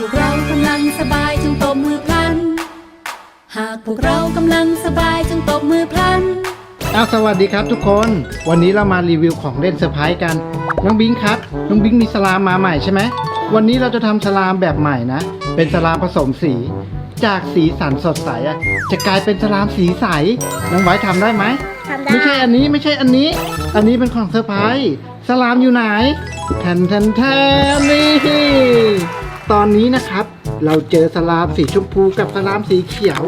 พวกเรากำลังสบายจงตบมือพลัน หากพวกเรากำลังสบายจงตบมือพลัน อ้าวสวัสดีครับทุกคน วันนี้เรามารีวิวของเล่นเซอร์ไพรส์กัน น้องบิงครับ น้องบิงมีสลามมาใหม่ใช่ไหม วันนี้เราจะทำสลามแบบใหม่นะ เป็นสลามผสมสี จากสีสันสดใสอะจะกลายเป็นสลามสีใส น้องไว้ทำได้ไหม ทำได้ไม่ใช่อันนี้ไม่ใช่อันนี้ อันนี้เป็นของเซอร์ไพรส์สลามอยู่ไหนแทนแทนแทนนี่ ตอนนี้นะครับ เราเจอสลามสีชมพูกับสลามสีเขียว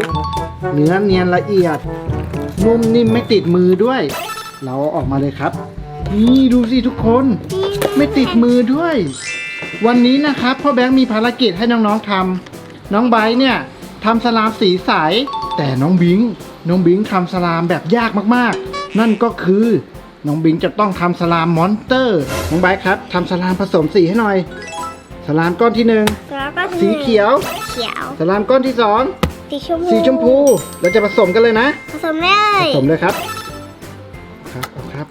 เนื้อเนียนละเอียด นุ่มนิ่มไม่ติดมือด้วย เราออกมาเลยครับ นี่ดูสิทุกคน ไม่ติดมือด้วย วันนี้นะครับพ่อแบงค์มีภารกิจให้น้องๆทำน้องไบร์เนี่ยทำสลามสีใสแต่น้องบิงน้องบิงทำสลามแบบยากมากๆ นั่นก็คือน้องบิงจะต้องทำสลามมอนสเตอร์ น้องไบร์ครับทำสลามผสมสีให้หน่อย สลามก้อนที่หนึ่งแล้วก็สีเขียว เขียวสลามก้อนที่สองสีชมพูสีชมพูเราจะผสมกันเลยนะ ผสมเลผยสมเลยครับ ครับเอาครับ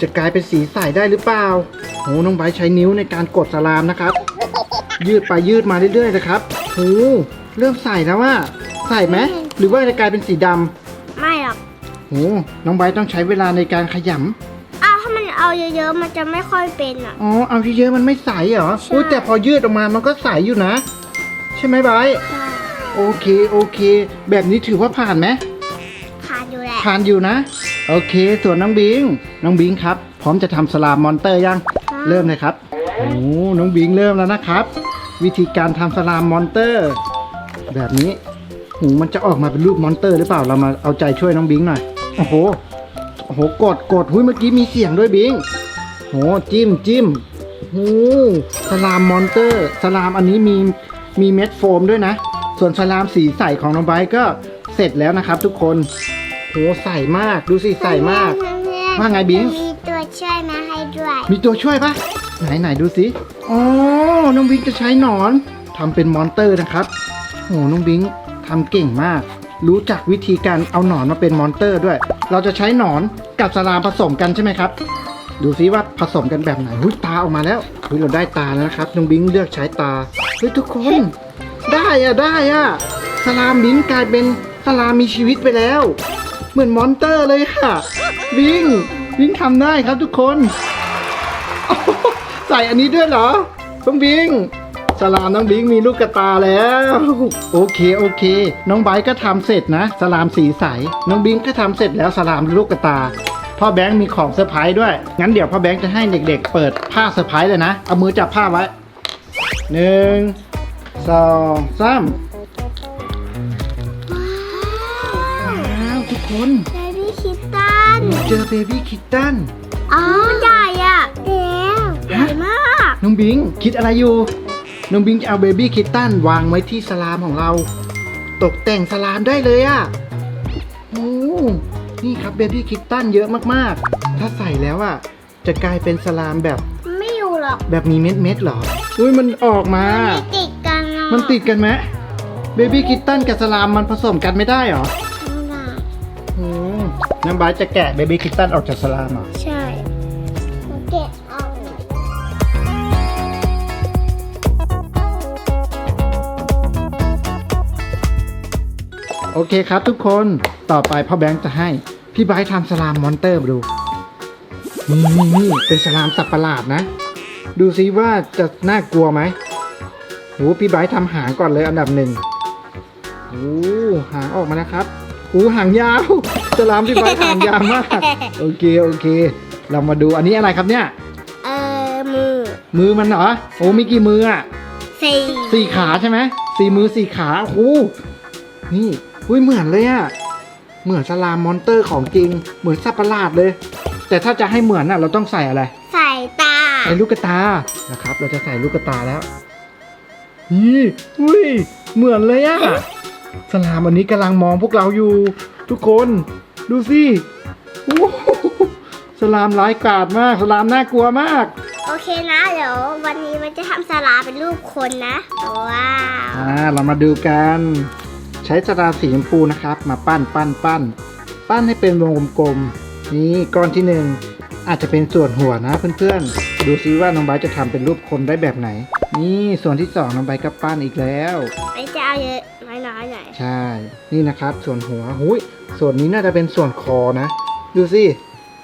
จะกลายเป็นสีใสได้หรือเปล่าโหน้องไบร์ทใช้นิ้วในการกดสลามนะครับ ยืดไปยืดมาเรื่อยๆนะครับโหเริ่มใสแล้วว่าใสไหมหรือว่าจะกลายเป็นสีดำ ไม่หรอกโหน้องไบร์ทต้องใช้เวลาในการขยอ้าวถ้ามัน เอาเยอะๆ มันจะไม่ค่อยเป็นอะำอ๋อ เอาเยอะๆ มันไม่ใสเหรอใช่ อุ้ยแต่พอยืดออกมามันก็ใสอยู่นะ ใช่ไหมไบร์ทใช่โอเค โอเค แบบนี้ถือว่าผ่านไหม ผ่านอยู่แหละผ่านอยู่นะ โอเค ส่วนน้องบิง น้องบิงครับ พร้อมจะทำสลามมอนเตอร์ยัง เริ่มเลยครับ โอ้ น้องบิงเริ่มแล้วนะครับ วิธีการทำสลามมอนเตอร์ แบบนี้ หูมันจะออกมาเป็นรูปมอนเตอร์หรือเปล่า เรามาเอาใจช่วยน้องบิงหน่อย โอ้โห โอ้โหกดกดหุ้ยเมื่อกี้มีเสียงด้วยบิงโหจิ้มจิ้มโอ้สลามมอนเตอร์สลามอันนี้มีมีเม็ดโฟมด้วยนะ ส่วนสลามสีใสของน้องไบร์ทก็เสร็จแล้วนะครับ ทุกคนโหใส่มากดูสิใส่มาก ว่าไงบิงมีตัวช่วยมาให้ด้วยมีตัวช่วยปะไหนไหนดูสิอ๋อน้องบิงจะใช้หนอนทำเป็นมอนเตอร์นะครับโหน้องบิงทำเก่งมาก รู้จักวิธีการเอาหนอนมาเป็นมอนเตอร์ด้วย เราจะใช้หนอนกับสลามผสมกันใช่ไหมครับ ดูซิว่าผสมกันแบบไหนหุ้ยตาออกมาแล้วหุ้ยเราได้ตาแล้วนะครับน้องบิงเลือกใช้ตาเฮ้ยทุกคน ได้อะได้อะสลามบิงกลายเป็นสลามมีชีวิตไปแล้ว เหมือนมอนเตอร์เลยค่ะ บิงบิงทำได้ครับทุกคน ใส่อันนี้ด้วยเหรอน้องบิง สลามน้องบิงมีลูกกระตาแล้ว โอเคโอเค น้องไบร์ทก็ทำเสร็จนะ สลามสีใส น้องบิงก็ทำเสร็จแล้วสลามลูกกระตา พ่อแบงค์มีของเซอร์ไพรส์ด้วย งั้นเดี๋ยวพ่อแบงค์จะให้เด็ก ๆ เปิดผ้าเซอร์ไพรส์เลยนะ เอามือจับผ้าไว้หนึ่งสองสามว้าวทุกคน เบบี้คิตตันเจอเบบี้คิตตันอ๋อมันใหญ่อะแล้วใหญ่มาก น้องบิงคิดอะไรอยู่ น้องบิงจะเอาเบบี้คิตตันวางไว้ที่สลามของเรา ตกแต่งสลามได้เลยอะ่ะโอ้นี่ครับเบบี้คิตตันเยอะมากๆ ถ้าใส่แล้วอะ่ะ จะกลายเป็นสลามแบบ ไม่อยู่หรอกแบบมีเม็ดเม็ดๆเหรอ อุ้ยมันออกมาไม่ติดกันอะมันติดกันไหมเบบี้คิตตันกับสลามมันผสมกันไม่ได้เหรอไม่ได้โอ้น้ำบาสจะแกะเบบี้คิตตันออกจากสลามเหรอใช่ เคครับทุกคนต่อไปพ่อแบงค์จะให้พี่ไบร์ททำสลามมอนเตอร์มาดูนี่นี่นี่เป็นสลามสับประหลาดนะ ดูซิว่าจะน่ากลัวไหมโหพี่ไบร์ททำหางก่อนเลยอันดับหนึ่งโอ้หางออกมานะครับโอ้หางยาวสลามพี่ไบร์ทหางยาวมากโอเคโอเค เรามาดูอันนี้อะไรครับเนี่ยเออมือ มือมันเหรอโอ้มีกี่มืออะสี่สี่ขาใช่ไหมสี่มือสี่ขาโอ้โหนี่ อุ้ยเหมือนเลยอะเหมือนสลามมอนเตอร์ของจริง เหมือนสัตว์ประหลาดเลย แต่ถ้าจะให้เหมือนน่ะเราต้องใส่อะไร ใส่ตา ใส่ลูกกระตา นะครับ เราจะใส่ลูกกระตาแล้วนี่อุ้ย เหมือนเลยอะสลามอันนี้กำลังมองพวกเราอยู่ ทุกคน ดูสิโอ้โหสลามร้ายกาจมาก สลามน่ากลัวมาก โอเคนะ เดี๋ยววันนี้มันจะทำสลาเป็นรูปคนนะ ว้าว อ่า เรามาดูกัน ใช้สตาร์สีชมพูนะครับ มาปั้นปั้นปั้น ปั้นให้เป็นวงกลมๆนี่ก้อนที่หนึ่งอาจจะเป็นส่วนหัวนะเพื่อนๆ ดูซิว่าน้องไบร์ทจะทำเป็นรูปคนได้แบบไหน นี่ส่วนที่สองน้องใบก็ปั้นอีกแล้วไอ้จะเอาเยอะน้อยๆหน่อยใช่ นี่นะครับ ส่วนหัวหุยส่วนนี้น่าจะเป็นส่วนคอนะ ดูสิ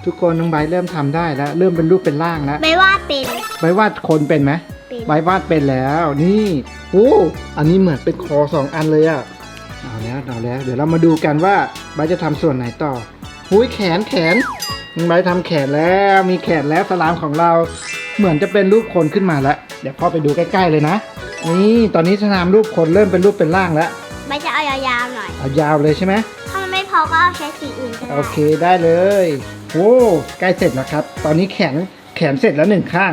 ทุกคนน้องใบร์ทเริ่มทำได้แล้ว เริ่มเป็นรูปเป็นร่างแล้วไม่ว่าเป็นใบร์ทวาดคนเป็นไหมเป็นใบร์ทวาดเป็นแล้ว นี่โอ้อันนี้เหมือนเป็นคอสองอันเลยอะ เอาแล้วเอาแล้ว เดี๋ยวเรามาดูกันว่าใบร์ทจะทำส่วนไหนต่อหุยแขนแขนน้องใบร์ททำแขนแล้วมีแขนแล้วสลามของเราเหมือนจะเป็นรูปคนขึ้นมาแล้ว เดี๋ยวพ่อไปดูใกล้ๆเลยนะ นี่ตอนนี้สลามรูปคนเริ่มเป็นรูปเป็นร่างแล้วไม่จะเอายาวๆหน่อยเอายาวเลยใช่ไหมถ้ามันไม่พอก็เอาใช้สีอื่นก็ได้โอเคได้เลยโอ้ใกล้เสร็จแล้วครับ ตอนนี้แขนแขนเสร็จแล้วหนึ่งข้าง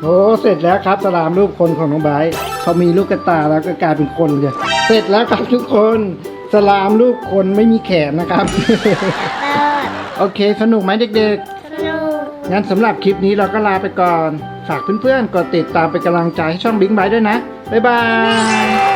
โอ้โหโอ้เสร็จแล้วครับสลามรูปคนของน้องไบร์ทเขามีลูกกระตาแล้วก็กลายเป็นคนเลยเสร็จแล้วครับทุกคนสลามรูปคนไม่มีแขนนะครับเปิดโอเค สนุกไหมเด็กสนุกๆ งั้นสำหรับคลิปนี้เราก็ลาไปก่อน ฝากเพื่อนๆ กดติดตามเป็นกำลังใจให้ช่องบิ๊กไบด้วยนะ บ๊ายบาย